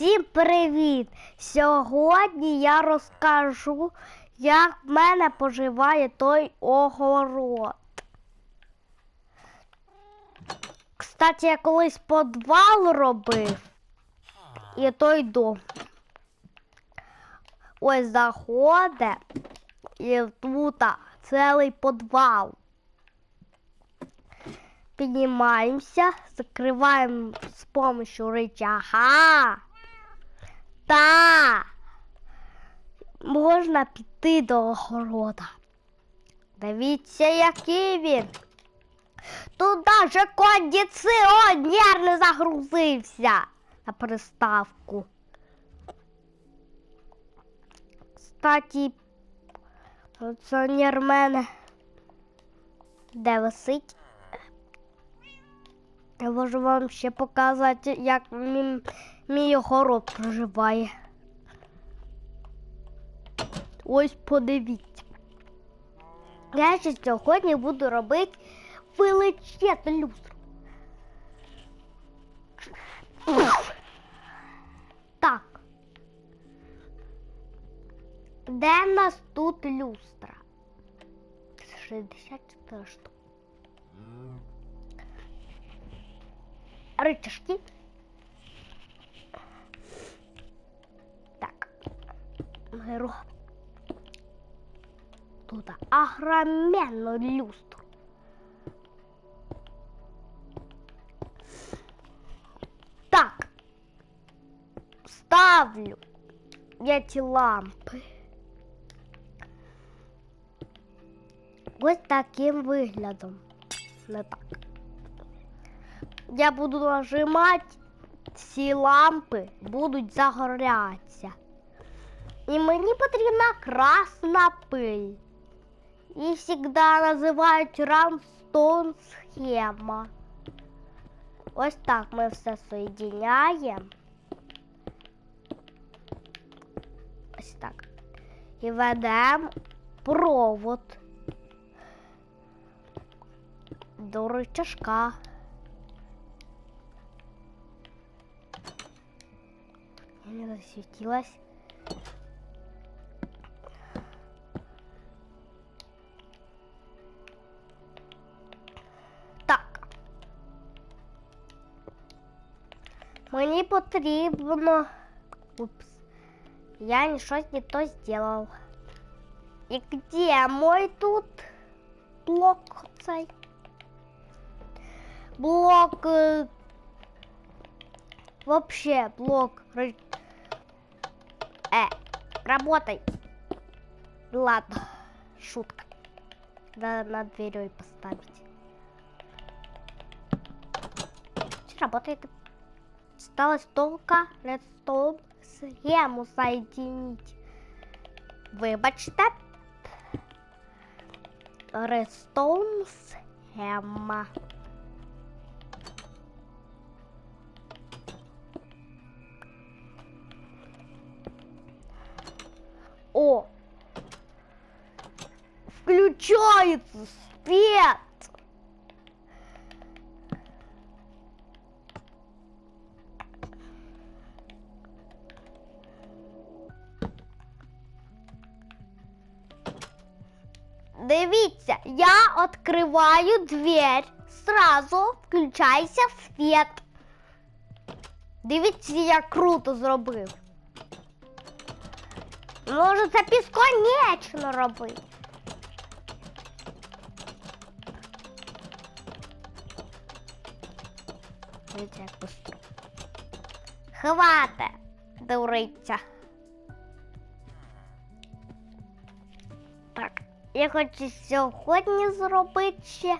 Всім привіт! Сьогодні я розкажу, як в мене поживає той огород. Кстати, я колись подвал робив і той дом. Ось заходить і тут цілий подвал. Піднімаємося, закриваємо з помощью рычага. Та можна піти до огорода. Дивіться, який він. Тут даже кондиціонер не загрузився на приставку. Кстати, кондиціонер мене де висить. Я можу вам ще показати, як мій, мій огород проживає. Ось подивіться. Я ще сьогодні буду робити величезну люстру. Так. Де в нас тут люстра? 64 штуки. рычажки. Беру тут огроменную люстру. Так. Ставлю эти лампи. Ось таким виглядом. Не так. Я буду нажимати, ці лампи будуть загорятися. І мені потрібна красна пиль. І завжди називають рамстон схема. Ось так ми все соєдиняємо. Ось так. І ведемо провод до рычажка. не засветилась. Потрібно. Упс. Я щось не то сделал. И где мой тут блок цей? Блок э, вообще блок Э, работай. Ладно, шутка. Надо над дверью поставить. Работает. Осталось только редстоун схему соединить. Вибачте. Редстоун схема. О! Включается свет! Дивіться, я відкриваю дверь, сразу включайся світ. Дивіться, я круто зробив. Може це безконечно робити. Дивіться, як. Хвате, дуриться. Я хочу сьогодні зробити ще.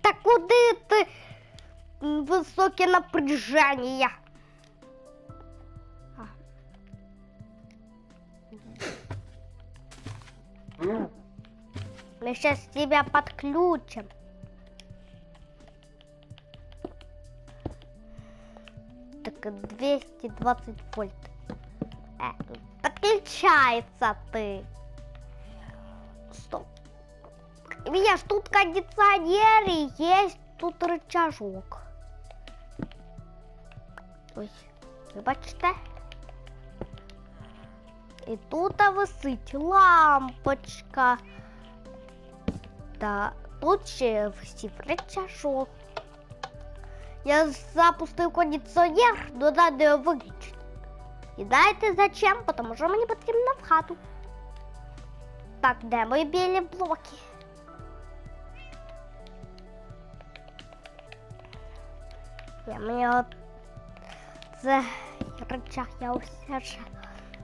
Та куди ти високе напряження? Мы сейчас тебя подключим. Так, 220 вольт. Э, подключается ты. Стоп. У меня ж тут кондиционер и есть тут рычажок. Ой, вибачте. І тут висить лампочка. Та тут ще висів рычажок. Я запустив кондиціонер, но надо його виключити. І знаєте зачем? Потому що мені потрібно в хату. Так, де мої білі блоки? Я мені от це рычаг я усе ж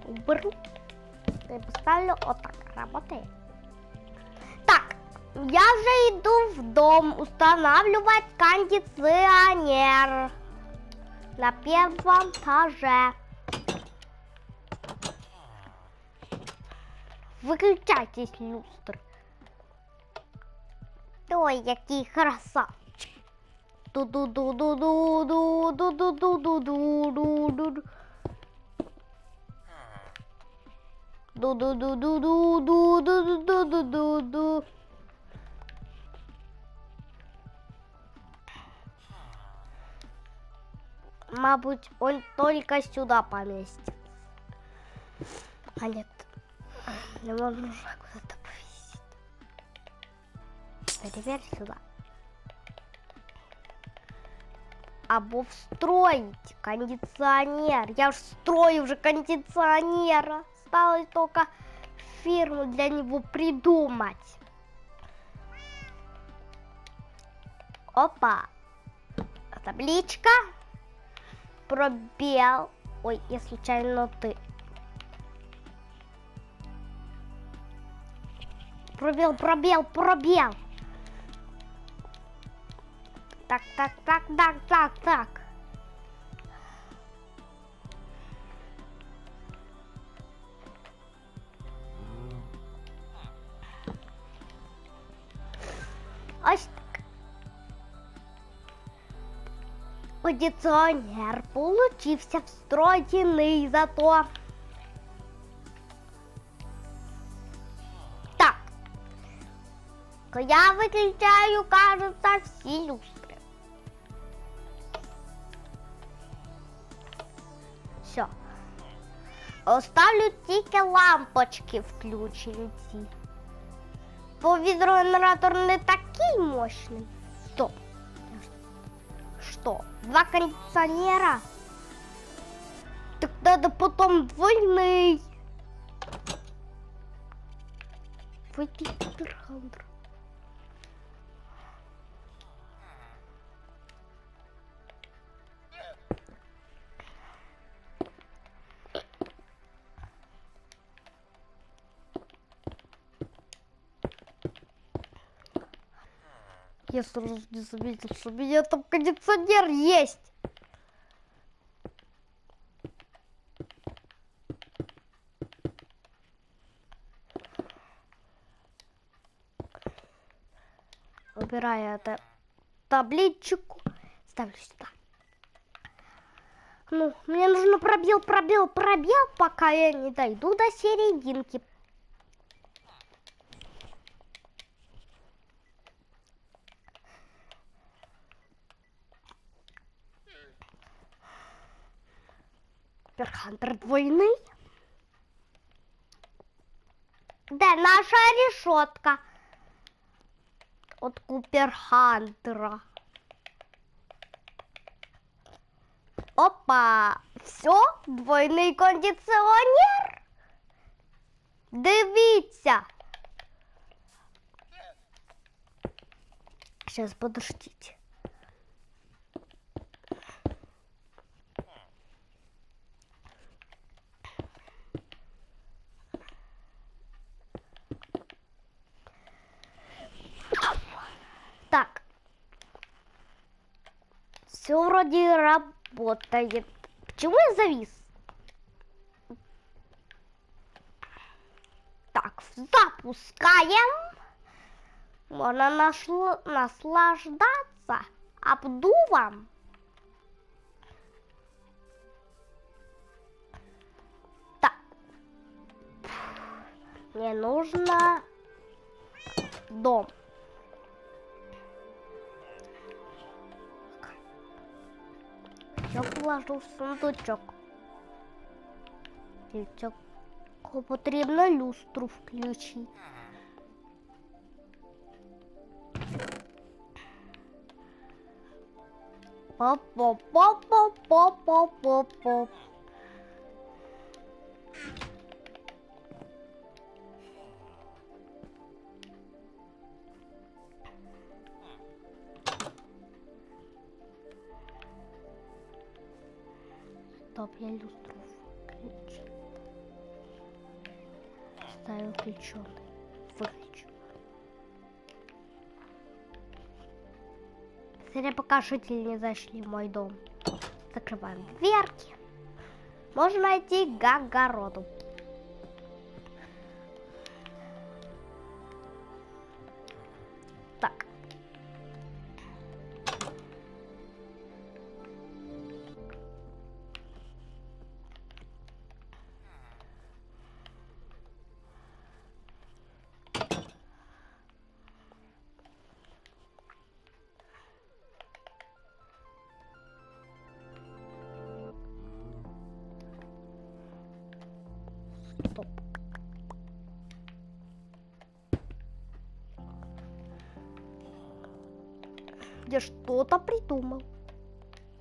уберу і поставлю отак. Работає. Так, я вже йду в дом устанавливать кондиционер на первом этаже. Выключайтесь, люстры. Ой, який красавчик. Ду-ду-ду-ду-ду-ду-ду-ду-ду-ду-ду-ду. Ду-ду-ду-ду-ду-ду-ду-ду-ду-ду. Мабуть, он только сюда поместится. А нет, можно уже куда-то повесить. Переверь сюда. Або встроить кондиционер. Я ж строю уже кондиционера. Осталось только фирму для него придумать. Опа. Табличка. Пробел. Ой, я случайно ты. Пробел, пробел, пробел. Так, так, так, так, так, так. Ось так. Кондиционер получився зато. Я виключаю, кажется, всі люстри. Все. Оставлю тільки лампочки включені ці. Бо відеогенератор не такий мощний. Стоп. Что? Два кондиционера? Так надо потом двойный. Выйди, Я сразу не заметил, что у меня там кондиционер есть. Убираю это табличку, ставлю сюда. Ну, мне нужно пробел, пробел, пробел, пока я не дойду до серединки. Перхантер двойний. Де наша решетка? От Куперхантера. Опа! Все, двойний кондиціонер. Дивіться. Сейчас, подождите. Так. Все вроде работает. Почему я завис? Так, запускаем. Можно нашло- наслаждаться обдувом. Так. Мне нужно дом. Я положу в сундучок. Цього потрібно люстру включити. Поп-поп-поп-поп-поп-поп-поп. Я люстру включу. Ставим включенный. Выключу. Зря пока жители не зашли в мой дом. Закрываем дверки. Можно идти к огороду. Я что-то придумал.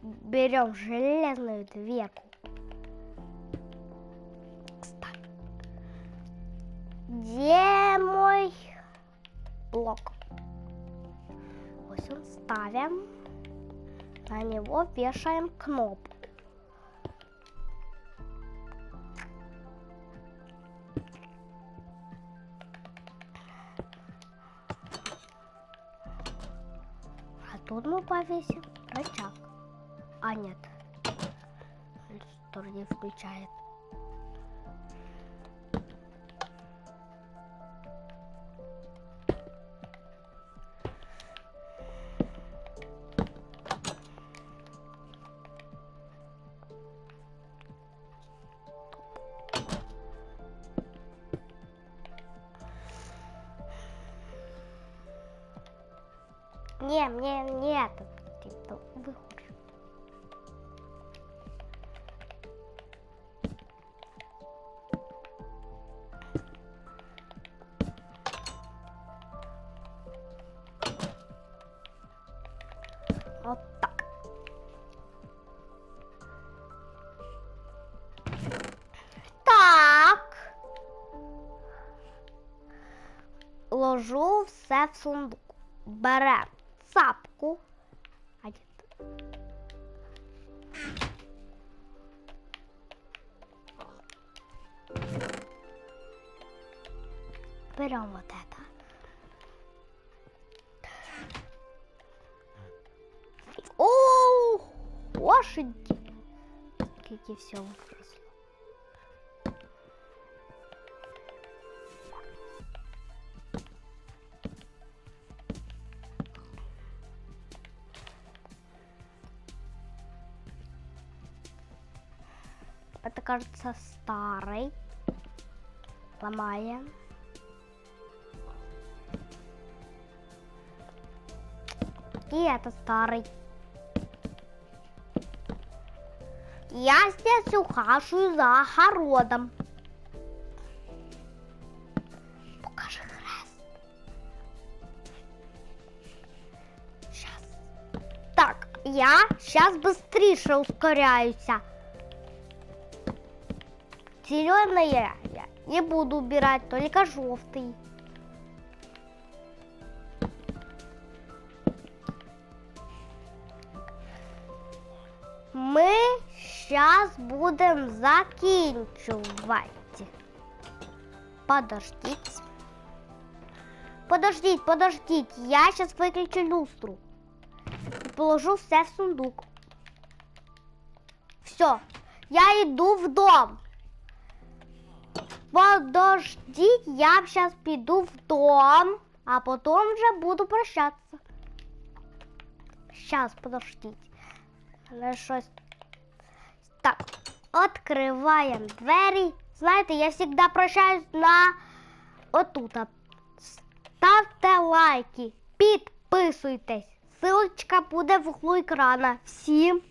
Берем железную дверку. Кстати, где мой блок? Вот он ставим. На него вешаем кнопку. Тут мы повесим рычаг. А нет. Что не включает. Не, мне не это. Типа, выхожу. Вот так. Так. Ложу все в сундук. Берем цапку. А ти? Берем вот это. О, лошади. Скільки все кажется старый. Ломаем. И это старый. Я здесь ухаживаю за огородом. Покажи хрест. Сейчас. Так, я сейчас быстрее ускоряюсь. Зеленое я не буду убирать, только желтый. Мы сейчас будем заканчивать. Подождите. Подождите, подождите. Я сейчас выключу люстру. И положу все в сундук. Все. Я иду в дом. Подождите, я сейчас піду в дом, а потом вже буду прощаться. Сейчас, подождите. Але щось. Так, открываем двері. Знаєте, я всегда прощаюсь на отута. Ставте лайки, підписуйтесь. Ссылочка буде в углу екрана. Всім